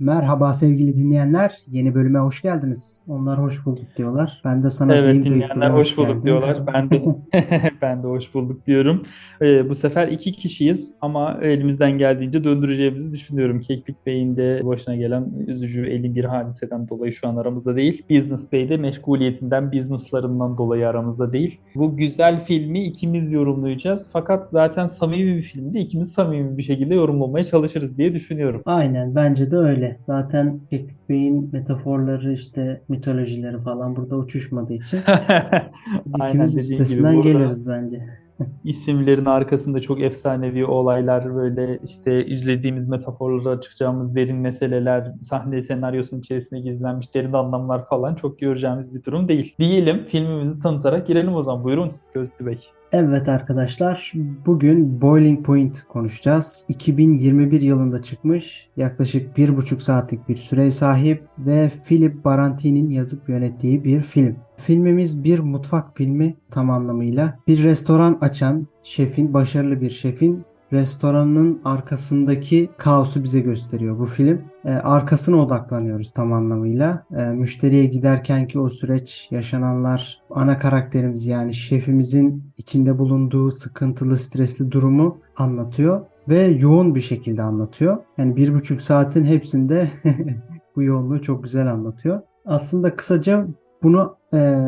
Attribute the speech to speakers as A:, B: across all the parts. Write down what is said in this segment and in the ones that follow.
A: Merhaba sevgili dinleyenler. Yeni bölüme hoş geldiniz. Onlar hoş bulduk diyorlar. Ben de sana
B: Evet
A: diyeyim
B: dinleyenler hoş bulduk
A: geldin.
B: diyorlar. Ben de ben de hoş bulduk diyorum. Ee, bu sefer iki kişiyiz ama elimizden geldiğince döndüreceğimizi düşünüyorum. Keklik Bey'in de başına gelen üzücü elin bir hadiseden dolayı şu an aramızda değil. Business Bey de meşguliyetinden, businesslarından dolayı aramızda değil. Bu güzel filmi ikimiz yorumlayacağız. Fakat zaten samimi bir filmdi. İkimiz samimi bir şekilde yorumlamaya çalışırız diye düşünüyorum.
A: Aynen bence de öyle. Zaten Keklik Bey'in metaforları işte mitolojileri falan burada uçuşmadığı için biz ikimiz üstesinden geliriz bence.
B: isimlerin arkasında çok efsanevi olaylar böyle işte izlediğimiz metaforlara açacağımız derin meseleler, sahne senaryosunun içerisinde gizlenmiş derin anlamlar falan çok göreceğimiz bir durum değil. Diyelim filmimizi tanıtarak girelim o zaman. Buyurun Gözlü Bey.
A: Evet arkadaşlar, bugün Boiling Point konuşacağız. 2021 yılında çıkmış, yaklaşık bir buçuk saatlik bir süreye sahip ve Philip Barantini'nin yazıp yönettiği bir film. Filmimiz bir mutfak filmi tam anlamıyla. Bir restoran açan şefin, başarılı bir şefin restoranın arkasındaki kaosu bize gösteriyor bu film. Ee, arkasına odaklanıyoruz tam anlamıyla. Ee, müşteriye giderkenki o süreç, yaşananlar, ana karakterimiz yani şefimizin içinde bulunduğu sıkıntılı, stresli durumu anlatıyor ve yoğun bir şekilde anlatıyor. Yani bir buçuk saatin hepsinde bu yoğunluğu çok güzel anlatıyor. Aslında kısaca bunu e,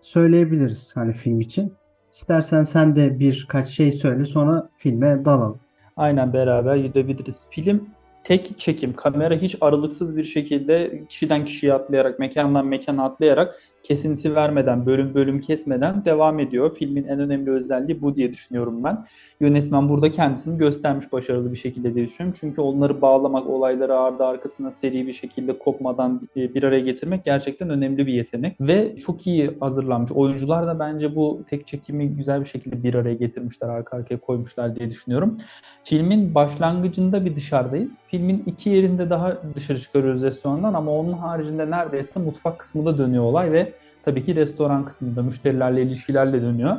A: söyleyebiliriz hani film için. İstersen sen de birkaç şey söyle sonra filme dalalım.
B: Aynen beraber gidebiliriz. Film tek çekim. Kamera hiç aralıksız bir şekilde kişiden kişiye atlayarak, mekandan mekana atlayarak kesinti vermeden, bölüm bölüm kesmeden devam ediyor. Filmin en önemli özelliği bu diye düşünüyorum ben. Yönetmen burada kendisini göstermiş başarılı bir şekilde diye düşünüyorum. Çünkü onları bağlamak, olayları ardı arkasına seri bir şekilde kopmadan e, bir araya getirmek gerçekten önemli bir yetenek. Ve çok iyi hazırlanmış. Oyuncular da bence bu tek çekimi güzel bir şekilde bir araya getirmişler, arka arkaya koymuşlar diye düşünüyorum. Filmin başlangıcında bir dışarıdayız. Filmin iki yerinde daha dışarı çıkarıyoruz restorandan ama onun haricinde neredeyse mutfak kısmında dönüyor olay ve tabii ki restoran kısmında müşterilerle ilişkilerle dönüyor.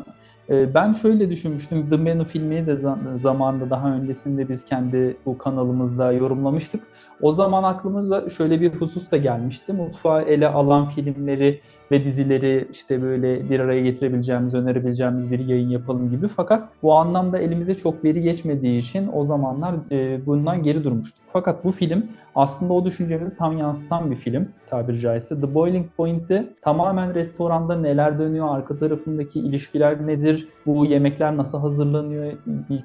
B: Ee, Ben şöyle düşünmüştüm. The Menu filmini de za- zamanında daha öncesinde biz kendi bu kanalımızda yorumlamıştık. O zaman aklımıza şöyle bir husus da gelmişti. Mutfağı ele alan filmleri ve dizileri işte böyle bir araya getirebileceğimiz, önerebileceğimiz bir yayın yapalım gibi. Fakat bu anlamda elimize çok veri geçmediği için o zamanlar e, bundan geri durmuştuk. Fakat bu film aslında o düşüncemizi tam yansıtan bir film tabiri caizse. The Boiling Point'i tamamen restoranda neler dönüyor, arka tarafındaki ilişkiler nedir, bu yemekler nasıl hazırlanıyor,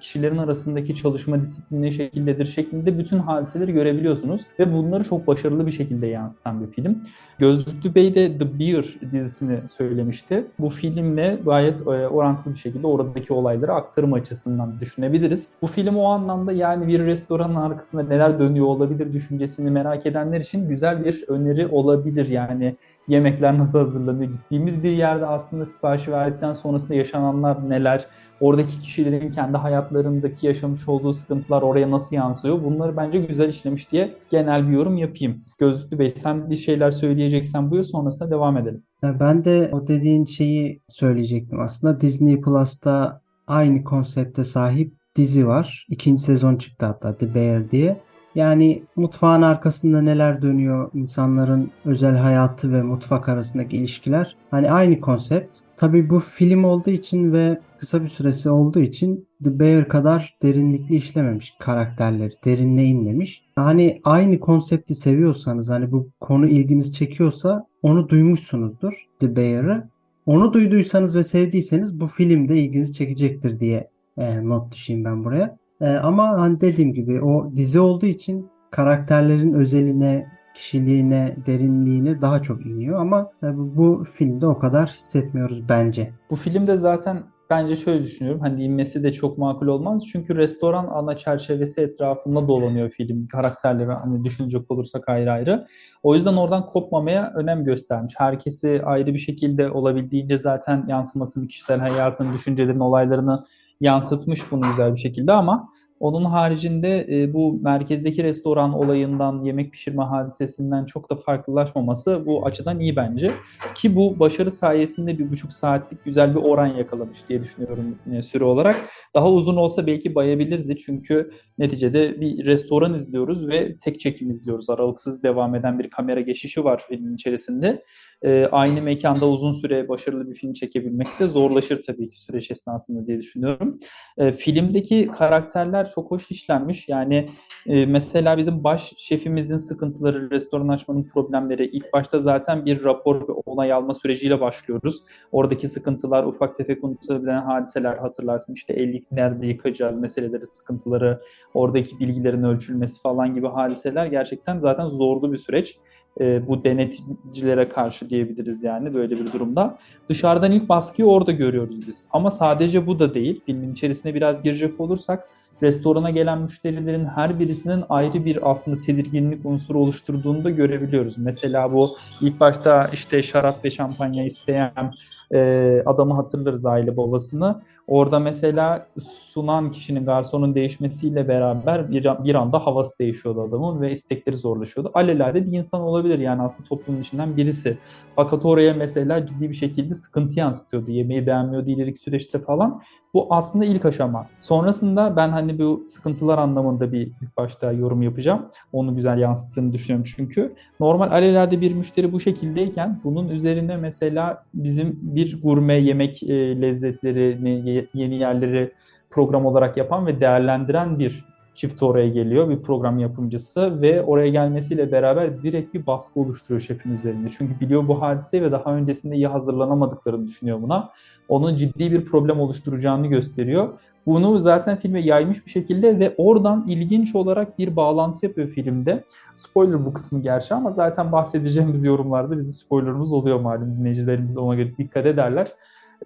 B: kişilerin arasındaki çalışma disiplini şekildedir şeklinde bütün hadiseleri görebiliyorsunuz. Ve bunları çok başarılı bir şekilde yansıtan bir film. Gözlüklü Bey de The Bear dizisini söylemişti. Bu filmle gayet e, orantılı bir şekilde oradaki olayları aktarım açısından düşünebiliriz. Bu film o anlamda yani bir restoranın arkasında neler dönüyor olabilir düşüncesini merak edenler için güzel bir öneri olabilir. Yani yemekler nasıl hazırlanıyor, gittiğimiz bir yerde aslında siparişi verdikten sonrasında yaşananlar neler, oradaki kişilerin kendi hayatlarındaki yaşamış olduğu sıkıntılar oraya nasıl yansıyor? Bunları bence güzel işlemiş diye genel bir yorum yapayım. Gözlüklü Bey sen bir şeyler söyleyeceksen buyur sonrasında devam edelim.
A: Ben de o dediğin şeyi söyleyecektim aslında. Disney Plus'ta aynı konsepte sahip dizi var. İkinci sezon çıktı hatta The Bear diye. Yani mutfağın arkasında neler dönüyor, insanların özel hayatı ve mutfak arasındaki ilişkiler. Hani aynı konsept. Tabii bu film olduğu için ve kısa bir süresi olduğu için The Bear kadar derinlikli işlememiş karakterleri, derinine inmemiş. Hani aynı konsepti seviyorsanız, hani bu konu ilginizi çekiyorsa onu duymuşsunuzdur The Bear'ı. Onu duyduysanız ve sevdiyseniz bu film de ilginizi çekecektir diye e, not düşeyim ben buraya. E, ama hani dediğim gibi o dizi olduğu için karakterlerin özeline, kişiliğine, derinliğine daha çok iniyor ama tabii bu filmde o kadar hissetmiyoruz bence.
B: Bu filmde zaten bence şöyle düşünüyorum. Hani inmesi de çok makul olmaz. Çünkü restoran ana çerçevesi etrafında dolanıyor film. Karakterleri hani düşünecek olursak ayrı ayrı. O yüzden oradan kopmamaya önem göstermiş. Herkesi ayrı bir şekilde olabildiğince zaten yansımasını, kişisel hayatını, düşüncelerini, olaylarını yansıtmış bunu güzel bir şekilde ama Onun haricinde e, bu merkezdeki restoran olayından, yemek pişirme hadisesinden çok da farklılaşmaması bu açıdan iyi bence. Ki bu başarı sayesinde bir buçuk saatlik güzel bir oran yakalamış diye düşünüyorum e, süre olarak. Daha uzun olsa belki bayabilirdi çünkü neticede bir restoran izliyoruz ve tek çekim izliyoruz. Aralıksız devam eden bir kamera geçişi var filmin içerisinde e, aynı mekanda uzun süre başarılı bir film çekebilmek de zorlaşır tabii ki süreç esnasında diye düşünüyorum. E, filmdeki karakterler çok hoş işlenmiş. Yani e, mesela bizim baş şefimizin sıkıntıları, restoran açmanın problemleri ilk başta zaten bir rapor ve onay alma süreciyle başlıyoruz. Oradaki sıkıntılar, ufak tefek unutulabilen hadiseler hatırlarsın. İşte 50 nerede yıkacağız meseleleri, sıkıntıları, oradaki bilgilerin ölçülmesi falan gibi hadiseler gerçekten zaten zorlu bir süreç e, bu deneticilere karşı diyebiliriz yani böyle bir durumda. Dışarıdan ilk baskıyı orada görüyoruz biz. Ama sadece bu da değil. Filmin içerisine biraz girecek olursak restorana gelen müşterilerin her birisinin ayrı bir aslında tedirginlik unsuru oluşturduğunu da görebiliyoruz. Mesela bu ilk başta işte şarap ve şampanya isteyen e, adamı hatırlarız aile babasını. Orada mesela sunan kişinin, garsonun değişmesiyle beraber bir, bir anda havası değişiyordu adamın ve istekleri zorlaşıyordu. Alelade bir insan olabilir yani aslında toplumun içinden birisi. Fakat oraya mesela ciddi bir şekilde sıkıntı yansıtıyordu. Yemeği beğenmiyordu ileriki süreçte falan. Bu aslında ilk aşama. Sonrasında ben hani bu sıkıntılar anlamında bir ilk başta yorum yapacağım. Onu güzel yansıttığını düşünüyorum çünkü. Normal alelade bir müşteri bu şekildeyken bunun üzerine mesela bizim bir gurme yemek e, lezzetlerini, yeni yerleri program olarak yapan ve değerlendiren bir çift oraya geliyor, bir program yapımcısı ve oraya gelmesiyle beraber direkt bir baskı oluşturuyor şefin üzerinde. Çünkü biliyor bu hadiseyi ve daha öncesinde iyi hazırlanamadıklarını düşünüyor buna. Onun ciddi bir problem oluşturacağını gösteriyor. Bunu zaten filme yaymış bir şekilde ve oradan ilginç olarak bir bağlantı yapıyor filmde. Spoiler bu kısmı gerçi ama zaten bahsedeceğimiz yorumlarda bizim spoilerımız oluyor malum dinleyicilerimiz ona göre dikkat ederler.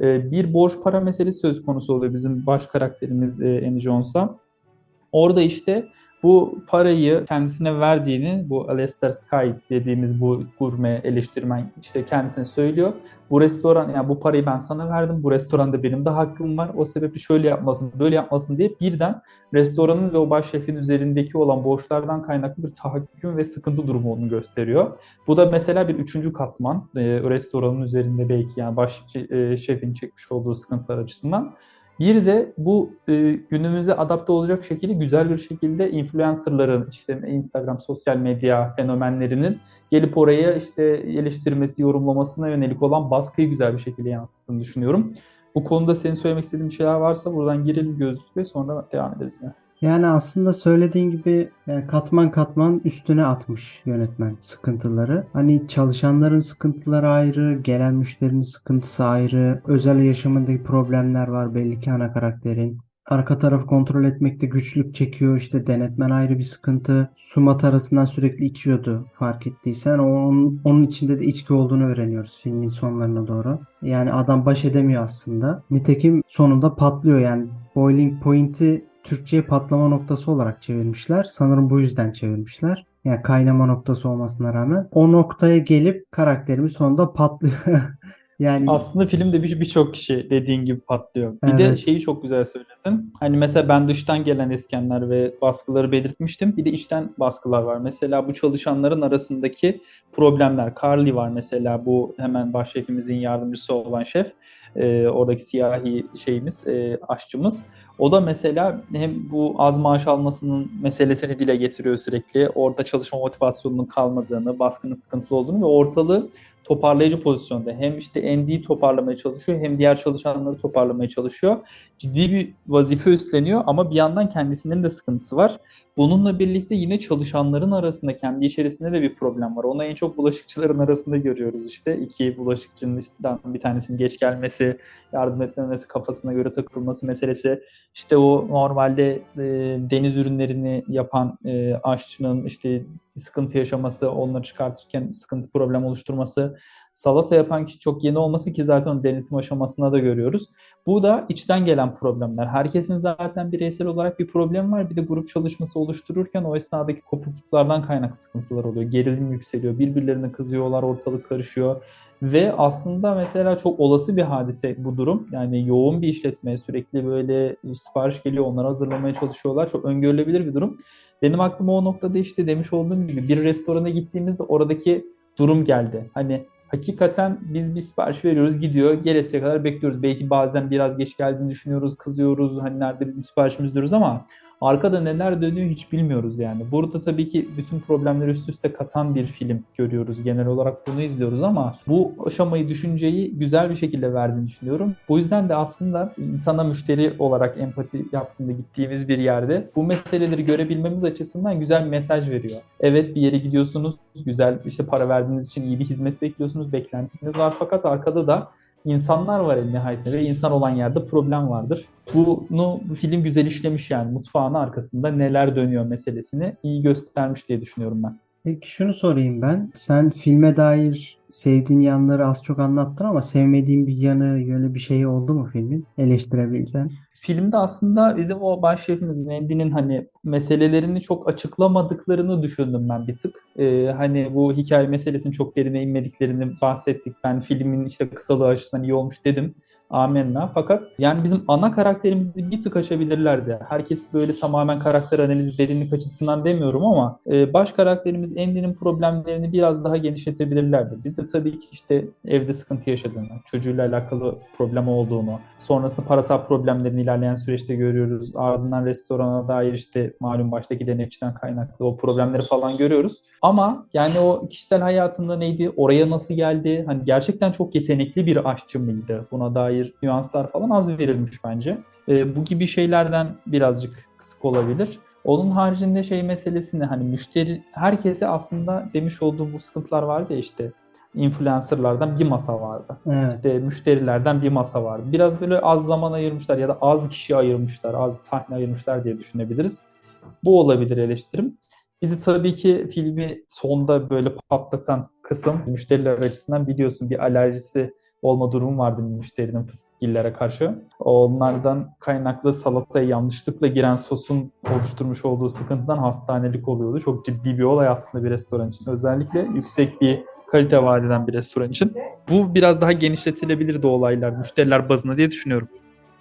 B: Ee, bir borç para meselesi söz konusu oluyor bizim baş karakterimiz e, Annie Jones'a. Orada işte bu parayı kendisine verdiğini bu Alistair Sky dediğimiz bu gurme eleştirmen işte kendisine söylüyor. Bu restoran yani bu parayı ben sana verdim. Bu restoranda benim de hakkım var. O sebeple şöyle yapmasın, böyle yapmasın diye birden restoranın ve o baş şefin üzerindeki olan borçlardan kaynaklı bir tahakküm ve sıkıntı durumu onu gösteriyor. Bu da mesela bir üçüncü katman. E, restoranın üzerinde belki yani baş e, şefin çekmiş olduğu sıkıntılar açısından. Bir de bu e, günümüze adapte olacak şekilde güzel bir şekilde influencerların işte Instagram sosyal medya fenomenlerinin gelip oraya işte eleştirmesi, yorumlamasına yönelik olan baskıyı güzel bir şekilde yansıttığını düşünüyorum. Bu konuda senin söylemek istediğin şeyler varsa buradan girelim gözlük ve sonra devam ederiz yine.
A: Yani aslında söylediğin gibi yani katman katman üstüne atmış yönetmen sıkıntıları. Hani çalışanların sıkıntıları ayrı, gelen müşterinin sıkıntısı ayrı, özel yaşamındaki problemler var belli ki ana karakterin. Arka tarafı kontrol etmekte güçlük çekiyor. İşte denetmen ayrı bir sıkıntı. Sumat arasından sürekli içiyordu fark ettiysen. Onun, onun içinde de içki olduğunu öğreniyoruz filmin sonlarına doğru. Yani adam baş edemiyor aslında. Nitekim sonunda patlıyor yani. Boiling Point'i Türkçe'ye patlama noktası olarak çevirmişler. Sanırım bu yüzden çevirmişler. Yani kaynama noktası olmasına rağmen. O noktaya gelip karakterimiz sonunda patlıyor.
B: Yani aslında filmde birçok bir kişi dediğin gibi patlıyor. Bir evet. de şeyi çok güzel söyledin. Hani mesela ben dıştan gelen eskenler ve baskıları belirtmiştim. Bir de içten baskılar var. Mesela bu çalışanların arasındaki problemler. Carly var mesela bu hemen baş şefimizin yardımcısı olan şef. Ee, oradaki siyahi şeyimiz, e, aşçımız. O da mesela hem bu az maaş almasının meselesini dile getiriyor sürekli. Orada çalışma motivasyonunun kalmadığını, baskının sıkıntılı olduğunu ve ortalığı toparlayıcı pozisyonda. Hem işte ND'yi toparlamaya çalışıyor hem diğer çalışanları toparlamaya çalışıyor. Ciddi bir vazife üstleniyor ama bir yandan kendisinin de sıkıntısı var. Bununla birlikte yine çalışanların arasında kendi içerisinde de bir problem var. Onu en çok bulaşıkçıların arasında görüyoruz işte. İki bulaşıkçının bir tanesinin geç gelmesi, yardım etmemesi, kafasına göre takılması meselesi. İşte o normalde e, deniz ürünlerini yapan e, aşçının işte sıkıntı yaşaması, onları çıkartırken sıkıntı problem oluşturması. Salata yapan kişi çok yeni olması ki zaten denetim aşamasında da görüyoruz. Bu da içten gelen problemler. Herkesin zaten bireysel olarak bir problem var. Bir de grup çalışması oluştururken o esnadaki kopukluklardan kaynaklı sıkıntılar oluyor. Gerilim yükseliyor, birbirlerine kızıyorlar, ortalık karışıyor. Ve aslında mesela çok olası bir hadise bu durum. Yani yoğun bir işletmeye sürekli böyle sipariş geliyor, onları hazırlamaya çalışıyorlar. Çok öngörülebilir bir durum. Benim aklıma o noktada işte demiş olduğum gibi bir restorana gittiğimizde oradaki durum geldi. Hani hakikaten biz bir sipariş veriyoruz gidiyor. Gelesiye kadar bekliyoruz. Belki bazen biraz geç geldiğini düşünüyoruz, kızıyoruz. Hani nerede bizim siparişimiz diyoruz ama arkada neler dönüyor hiç bilmiyoruz yani. Burada tabii ki bütün problemleri üst üste katan bir film görüyoruz. Genel olarak bunu izliyoruz ama bu aşamayı, düşünceyi güzel bir şekilde verdiğini düşünüyorum. Bu yüzden de aslında insana müşteri olarak empati yaptığında gittiğimiz bir yerde bu meseleleri görebilmemiz açısından güzel bir mesaj veriyor. Evet bir yere gidiyorsunuz, güzel işte para verdiğiniz için iyi bir hizmet bekliyorsunuz, beklentiniz var fakat arkada da insanlar var en nihayetinde ve insan olan yerde problem vardır. Bunu bu film güzel işlemiş yani mutfağın arkasında neler dönüyor meselesini iyi göstermiş diye düşünüyorum ben.
A: Peki şunu sorayım ben. Sen filme dair sevdiğin yanları az çok anlattın ama sevmediğin bir yanı, yönü bir şey oldu mu filmin? Eleştirebileceğin.
B: Filmde aslında bizim o başşefimiz Mendy'nin hani meselelerini çok açıklamadıklarını düşündüm ben bir tık. Ee, hani bu hikaye meselesinin çok derine inmediklerini bahsettik. Ben filmin işte kısalığı açısından iyi olmuş dedim. Amenna. Fakat yani bizim ana karakterimizi bir tık açabilirlerdi. Herkes böyle tamamen karakter analizi derinlik açısından demiyorum ama e, baş karakterimiz Andy'nin problemlerini biraz daha genişletebilirlerdi. Biz de tabii ki işte evde sıkıntı yaşadığını, çocuğuyla alakalı problem olduğunu, sonrasında parasal problemlerini ilerleyen süreçte görüyoruz. Ardından restorana dair işte malum baştaki denetçiden kaynaklı o problemleri falan görüyoruz. Ama yani o kişisel hayatında neydi? Oraya nasıl geldi? Hani gerçekten çok yetenekli bir aşçı mıydı? Buna dair nüanslar falan az verilmiş bence. E, bu gibi şeylerden birazcık kısık olabilir. Onun haricinde şey meselesini hani müşteri herkese aslında demiş olduğu bu sıkıntılar vardı ya işte influencerlardan bir masa vardı.
A: Evet.
B: İşte müşterilerden bir masa vardı. Biraz böyle az zaman ayırmışlar ya da az kişi ayırmışlar, az sahne ayırmışlar diye düşünebiliriz. Bu olabilir eleştirim. Bir de tabii ki filmi sonda böyle patlatan kısım müşteriler açısından biliyorsun bir alerjisi olma durumu vardı müşterinin fıstıkgillere karşı. Onlardan kaynaklı salataya yanlışlıkla giren sosun oluşturmuş olduğu sıkıntıdan hastanelik oluyordu. Çok ciddi bir olay aslında bir restoran için. Özellikle yüksek bir kalite vaat eden bir restoran için. Bu biraz daha genişletilebilirdi olaylar müşteriler bazında diye düşünüyorum.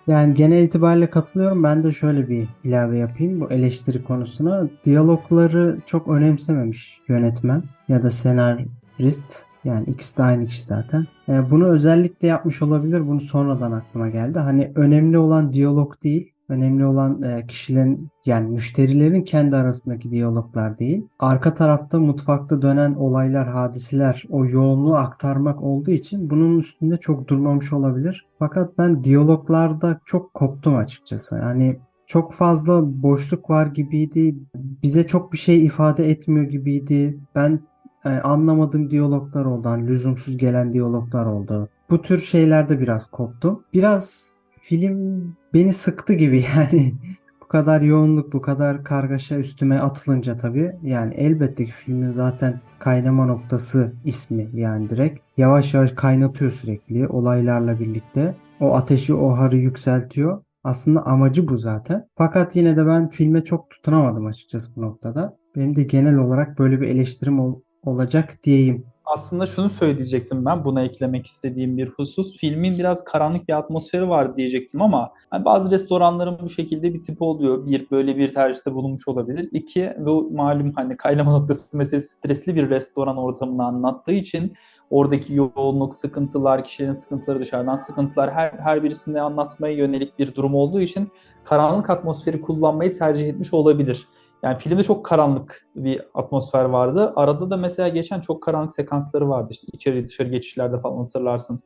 A: Yani genel itibariyle katılıyorum. Ben de şöyle bir ilave yapayım bu eleştiri konusuna. Diyalogları çok önemsememiş yönetmen ya da senarist. Yani ikisi de aynı kişi zaten. E, bunu özellikle yapmış olabilir. Bunu sonradan aklıma geldi. Hani önemli olan diyalog değil. Önemli olan e, kişilerin yani müşterilerin kendi arasındaki diyaloglar değil. Arka tarafta mutfakta dönen olaylar, hadiseler, o yoğunluğu aktarmak olduğu için bunun üstünde çok durmamış olabilir. Fakat ben diyaloglarda çok koptum açıkçası. Yani çok fazla boşluk var gibiydi. Bize çok bir şey ifade etmiyor gibiydi. Ben e, anlamadığım diyaloglar oldu. Hani lüzumsuz gelen diyaloglar oldu. Bu tür şeylerde biraz koptum. Biraz film beni sıktı gibi yani. bu kadar yoğunluk, bu kadar kargaşa üstüme atılınca tabii. Yani elbette ki filmin zaten kaynama noktası ismi yani direkt. Yavaş yavaş kaynatıyor sürekli olaylarla birlikte. O ateşi, o harı yükseltiyor. Aslında amacı bu zaten. Fakat yine de ben filme çok tutunamadım açıkçası bu noktada. Benim de genel olarak böyle bir eleştirim ol- olacak diyeyim.
B: Aslında şunu söyleyecektim ben buna eklemek istediğim bir husus. Filmin biraz karanlık bir atmosferi var diyecektim ama hani bazı restoranların bu şekilde bir tipi oluyor. Bir böyle bir tercihte bulunmuş olabilir. İki bu malum hani kaynama noktası meselesi stresli bir restoran ortamını anlattığı için oradaki yoğunluk, sıkıntılar, kişilerin sıkıntıları, dışarıdan sıkıntılar her, her birisini anlatmaya yönelik bir durum olduğu için karanlık atmosferi kullanmayı tercih etmiş olabilir. Yani filmde çok karanlık bir atmosfer vardı. Arada da mesela geçen çok karanlık sekansları vardı. İşte içeri dışarı geçişlerde falan hatırlarsın.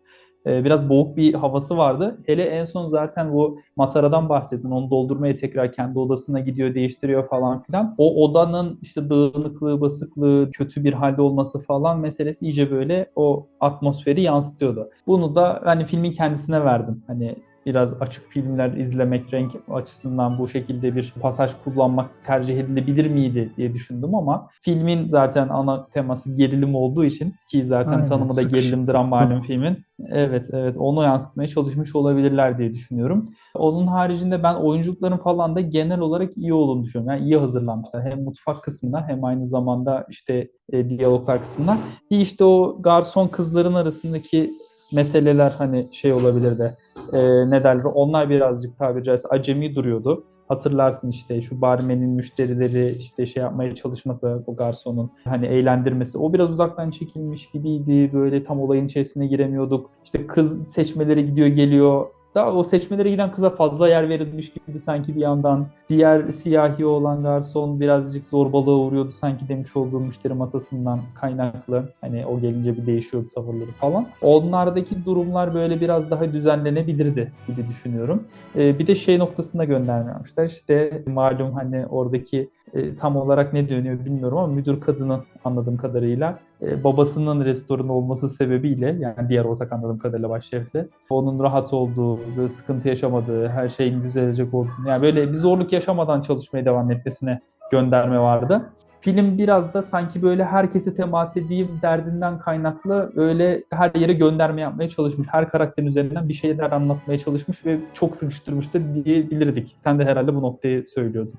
B: Ee, biraz boğuk bir havası vardı. Hele en son zaten bu Matara'dan bahsettin. Onu doldurmaya tekrar kendi odasına gidiyor, değiştiriyor falan filan. O odanın işte dağınıklığı, basıklığı, kötü bir halde olması falan meselesi iyice böyle o atmosferi yansıtıyordu. Bunu da hani filmin kendisine verdim. Hani biraz açık filmler izlemek renk açısından bu şekilde bir pasaj kullanmak tercih edilebilir miydi diye düşündüm ama filmin zaten ana teması gerilim olduğu için ki zaten
A: Aynen,
B: tanımı da
A: sıkış-
B: gerilim dram malum filmin. Evet evet onu yansıtmaya çalışmış olabilirler diye düşünüyorum. Onun haricinde ben oyunculukların falan da genel olarak iyi olduğunu düşünüyorum. Yani iyi hazırlanmışlar. Hem mutfak kısmında hem aynı zamanda işte e, diyaloglar kısmında. Bir işte o garson kızların arasındaki meseleler hani şey olabilir de e, ne derler onlar birazcık tabiri caizse acemi duruyordu. Hatırlarsın işte şu barmenin müşterileri işte şey yapmaya çalışması o garsonun hani eğlendirmesi. O biraz uzaktan çekilmiş gibiydi. Böyle tam olayın içerisine giremiyorduk. İşte kız seçmeleri gidiyor geliyor daha o seçmelere giden kıza fazla yer verilmiş gibi sanki bir yandan. Diğer siyahi olan garson birazcık zorbalığa uğruyordu sanki demiş olduğu müşteri masasından kaynaklı. Hani o gelince bir değişiyordu tavırları falan. Onlardaki durumlar böyle biraz daha düzenlenebilirdi gibi düşünüyorum. Ee, bir de şey noktasında gönderme yapmışlar. İşte malum hani oradaki e, tam olarak ne dönüyor bilmiyorum ama müdür kadının anladığım kadarıyla e, babasının restoranı olması sebebiyle yani diğer ortak anladığım kadarıyla başşefle onun rahat olduğu, sıkıntı yaşamadığı, her şeyin düzelecek olduğunu yani böyle bir zorluk yaşamadan çalışmaya devam etmesine gönderme vardı. Film biraz da sanki böyle herkese temas edeyim derdinden kaynaklı böyle her yere gönderme yapmaya çalışmış. Her karakterin üzerinden bir şeyler anlatmaya çalışmış ve çok sıkıştırmış da diyebilirdik. Sen de herhalde bu noktayı söylüyordun.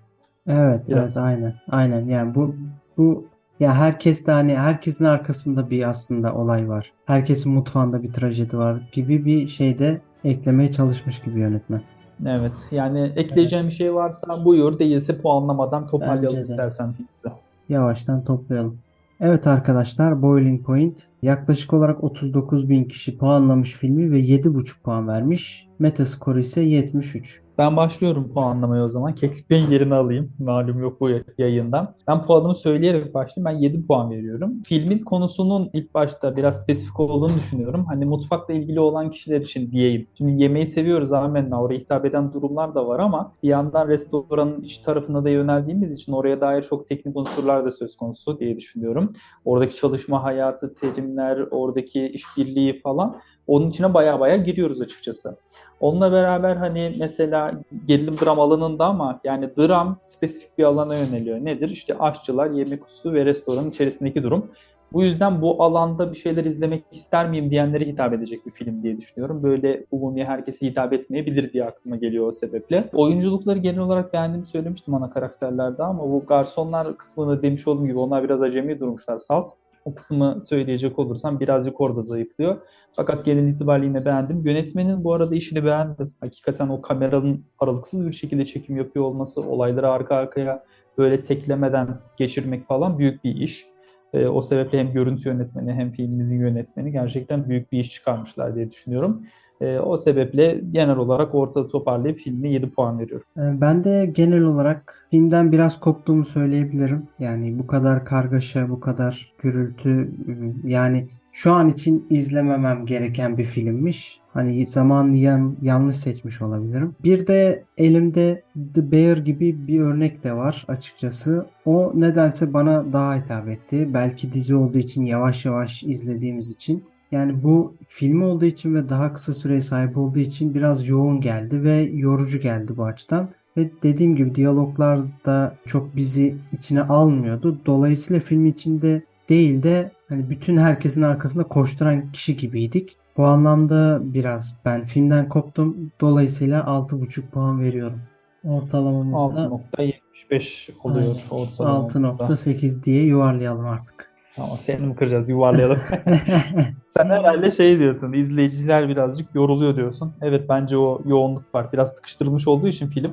A: Evet,
B: Biraz.
A: evet aynen. Aynen. Yani bu bu ya herkes de hani herkesin arkasında bir aslında olay var. Herkesin mutfağında bir trajedi var gibi bir şeyde eklemeye çalışmış gibi yönetmen.
B: Evet yani ekleyeceğim bir şey varsa buyur değilse puanlamadan toparlayalım
A: Bence de.
B: istersen filmimizi.
A: Yavaştan toplayalım. Evet arkadaşlar Boiling Point yaklaşık olarak 39 bin kişi puanlamış filmi ve 7,5 puan vermiş. Metascore ise 73.
B: Ben başlıyorum puanlamaya o zaman. Keklik Bey'in yerini alayım. Malum yok bu yayından. Ben puanımı söyleyerek başlayayım. Ben 7 puan veriyorum. Filmin konusunun ilk başta biraz spesifik olduğunu düşünüyorum. Hani mutfakla ilgili olan kişiler için diyeyim. Şimdi yemeği seviyoruz amenna. Oraya hitap eden durumlar da var ama bir yandan restoranın iç tarafına da yöneldiğimiz için oraya dair çok teknik unsurlar da söz konusu diye düşünüyorum. Oradaki çalışma hayatı, terimler, oradaki işbirliği falan onun içine baya baya giriyoruz açıkçası. Onunla beraber hani mesela gerilim dram alanında ama yani dram spesifik bir alana yöneliyor. Nedir? İşte aşçılar, yemek hususu ve restoranın içerisindeki durum. Bu yüzden bu alanda bir şeyler izlemek ister miyim diyenlere hitap edecek bir film diye düşünüyorum. Böyle umumi herkese hitap etmeyebilir diye aklıma geliyor o sebeple. Oyunculukları genel olarak beğendiğimi söylemiştim ana karakterlerde ama bu garsonlar kısmını demiş olduğum gibi onlar biraz acemi durmuşlar salt. O kısmı söyleyecek olursam birazcık orada zayıflıyor. Fakat genel itibariyle beğendim. Yönetmenin bu arada işini beğendim. Hakikaten o kameranın aralıksız bir şekilde çekim yapıyor olması, olayları arka arkaya böyle teklemeden geçirmek falan büyük bir iş. Ee, o sebeple hem görüntü yönetmeni hem filmimizin yönetmeni gerçekten büyük bir iş çıkarmışlar diye düşünüyorum. Ee, o sebeple genel olarak ortada toparlayıp filme 7 puan veriyorum.
A: Ee, Ben de genel olarak filmden biraz koptuğumu söyleyebilirim. Yani bu kadar kargaşa, bu kadar gürültü ıı, yani şu an için izlememem gereken bir filmmiş. Hani zamanını yan- yanlış seçmiş olabilirim. Bir de elimde The Bear gibi bir örnek de var açıkçası. O nedense bana daha hitap etti. Belki dizi olduğu için yavaş yavaş izlediğimiz için. Yani bu film olduğu için ve daha kısa süreye sahip olduğu için biraz yoğun geldi ve yorucu geldi bu açıdan. Ve dediğim gibi diyaloglar da çok bizi içine almıyordu. Dolayısıyla film içinde değil de hani bütün herkesin arkasında koşturan kişi gibiydik. Bu anlamda biraz ben filmden koptum. Dolayısıyla 6,5 puan veriyorum. Ortalamamız da
B: 6.75 oluyor ortalama.
A: 6.8 diye yuvarlayalım artık.
B: Tamam seni mi kıracağız yuvarlayalım. Sen herhalde şey diyorsun, izleyiciler birazcık yoruluyor diyorsun. Evet bence o yoğunluk var. Biraz sıkıştırılmış olduğu için film.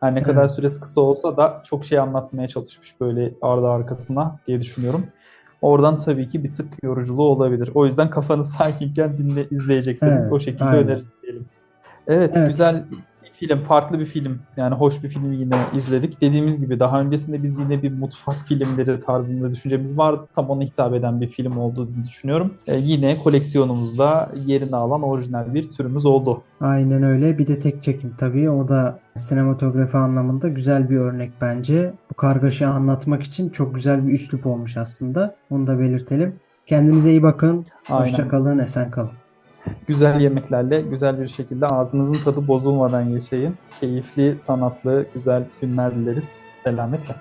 B: Her ne kadar
A: Evet.
B: süresi kısa olsa da çok şey anlatmaya çalışmış böyle ardı arkasına diye düşünüyorum. Oradan tabii ki bir tık yoruculuğu olabilir. O yüzden kafanı sakinken dinle izleyecekseniz
A: Evet,
B: o şekilde
A: aynen.
B: öneririz diyelim. Evet,
A: Evet.
B: güzel film, farklı bir film. Yani hoş bir film yine izledik. Dediğimiz gibi daha öncesinde biz yine bir mutfak filmleri tarzında düşüncemiz vardı. Tam ona hitap eden bir film olduğunu düşünüyorum. Ee, yine koleksiyonumuzda yerini alan orijinal bir türümüz oldu.
A: Aynen öyle. Bir de tek çekim tabii. O da sinematografi anlamında güzel bir örnek bence. Bu kargaşayı anlatmak için çok güzel bir üslup olmuş aslında. Onu da belirtelim. Kendinize iyi bakın.
B: Aynen.
A: Hoşça kalın, esen kalın.
B: Güzel yemeklerle güzel bir şekilde ağzınızın tadı bozulmadan yaşayın. Keyifli, sanatlı, güzel günler dileriz. Selametle.